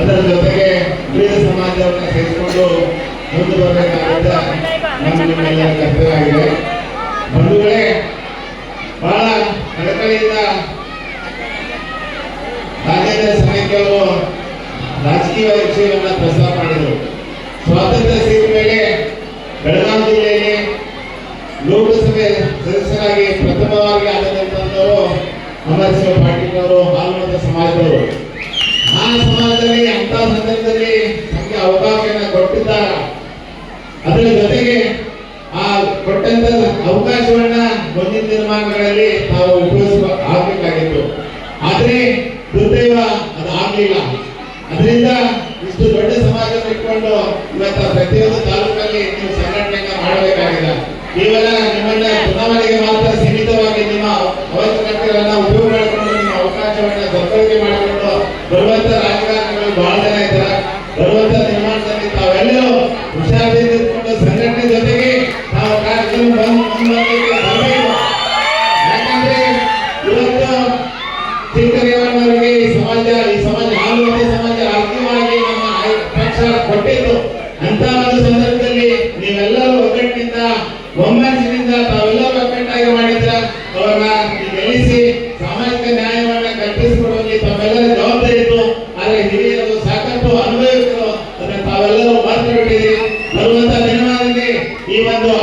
ಅದರ ಜೊತೆಗೆ ಬೇರೆ ಸಮಾಜವನ್ನು ಸೇರಿಸಿಕೊಂಡು ಮುಂದೆ ಬರಬೇಕಾದ ಕರ್ತವ್ಯವಾಗಿದೆ ನಿಮ್ಮೆಲ್ಲರ ಕರ್ತವ್ಯ ಆಗಿದೆ. ಬಂಧುಗಳೇ ಬಹಳ ಕಳಕಳಿಯಿಂದ ರಾಜ್ಯದ ಸಮಿತಿಗಳು ರಾಜಕೀಯ ವಿಷಯವನ್ನು ಪ್ರಸ್ತಾಪ ಮಾಡಿದರು. ಸ್ವಾತಂತ್ರ್ಯ ಸಿಕ್ಕ ಮೇಲೆ ಬೆಳಗಾವಿ ಜಿಲ್ಲೆಯಲ್ಲಿ ಲೋಕಸಭೆ ಸದಸ್ಯರಾಗಿ ಪ್ರಥಮವಾಗಿ ಆದಂತವರು ಅಮರ್ ಶಿವ ಪಾಟೀಲ್ ಅವರು ಹಾಲ್ಮತ ಸಮಾಜದವರು. ಅದರ ಜೊತೆಗೆ ಆ ಕೊಟ್ಟಂತ ಅವಕಾಶವನ್ನ ಮುಂದಿನ ದಿನಮಾನಗಳಲ್ಲಿ ನಾವು ಉಪಯೋಗಿಸುವ ಆಗ್ಬೇಕಾಗಿತ್ತು. ಆದ್ರೆ ದುರ್ದೈವ ಅದು ಆಗ್ಲಿಲ್ಲ. ಅದರಿಂದ ಇಷ್ಟು ದೊಡ್ಡ ಸಮಾಜ ಇಟ್ಕೊಂಡು ಇವತ್ತ ಪ್ರತಿಯೊಂದು ತಾಲೂಕಲ್ಲಿ ನೀವು ಸಂಘಟನೆಯನ್ನ ಮಾಡಬೇಕಾಗಿಲ್ಲ ಕೇವಲ ಯಾಕಂದ್ರೆ ಇವತ್ತು ಚಿಕ್ಕದೇವನವರಿಗೆ ಈ ಸಮಾಜ ಈ ಸಮಾಜ ಆಲೂವರೆ ಸಮಾಜ ರಾಜಕೀಯವಾಗಿ ನಮ್ಮ ಪಕ್ಷ ಕೊಟ್ಟಿದ್ದು ಅಂತ ಒಂದು ಸಂದರ್ಭದಲ್ಲಿ ನೀವೆಲ್ಲರೂ ಒಗ್ಗಟ್ಟಿನಿಂದ ಒಮ್ಮನಸ್ಸಿನಿಂದ ತಾವೆಲ್ಲರೂ ಒಗ್ಗಟ್ಟಾಗಿ ಮಾಡಿದ್ರ ಅವರ ಗೆಲ್ಲಿಸಿ ಸಾಮಾಜಿಕ ನ್ಯಾಯವನ್ನ ಕಲ್ಪಿಸಿಕೊಡುವಲ್ಲಿ ತಮ್ಮೆಲ್ಲರ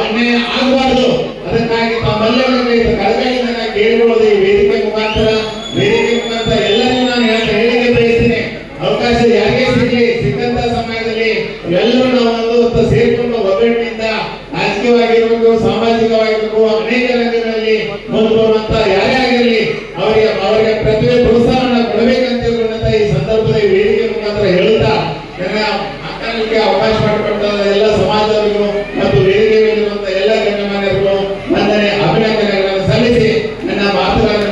ಅನ್ಯಾಯ ಆಗಬಾರದು ಅದಕ್ಕಾಗಿ ತಮ್ಮೆಲ್ಲರಲ್ಲಿ ಕಳಕಳಿಯಿಂದ ನಾನು ಕೇಳಿಕೊಳ್ಳೋದು ಈ ವೇದಿಕೆ ಮುಖಾಂತರ. ವೇದಿಕೆ ಮುಖಾಂತರ ಎಲ್ಲರಿಗೂ ನಾನು ಹೇಳಿಕೆ ಬಯಸ್ತೀನಿ. ಅವಕಾಶ ಯಾರಿಗೆ ಸಿಗಲಿ, ಸಿಕ್ಕಂತ ಸಮಯದಲ್ಲಿ ಎಲ್ಲರೂ ನಾವು ಒಂದು ಸೇರ್ಕೊಂಡು ಒಗ್ಗಟ್ಟಿನಿಂದ ರಾಜಕೀಯವಾಗಿರ್ಬೇಕು, ಸಾಮಾಜಿಕವಾಗಿರ್ಬೇಕು, ಅನೇಕ ರಂಗಗಳಲ್ಲಿ ಮುಂದೆ ಬರುವಂತ ಯಾರೇ ಆಗಿರಲಿ, ಅವರಿಗೆ ಅವರಿಗೆ ಪ್ರತಿಭೆ ಪ್ರೋತ್ಸಾಹವನ್ನು ಕೊಡಬೇಕಂತ ತಿಳ್ಕೊಂಡಂತ ಈ ಸಂದರ್ಭದಲ್ಲಿ ವೇದಿಕೆ ಮುಖಾಂತರ ಹೇಳುತ್ತಾ ನನ್ನ ಮಾತಾಡಲಿಕ್ಕೆ ಅವಕಾಶ ಮಾಡಿಕೊಟ್ಟ ಎಲ್ಲ ಸಮಾಜದವರಿಗೂ Abraham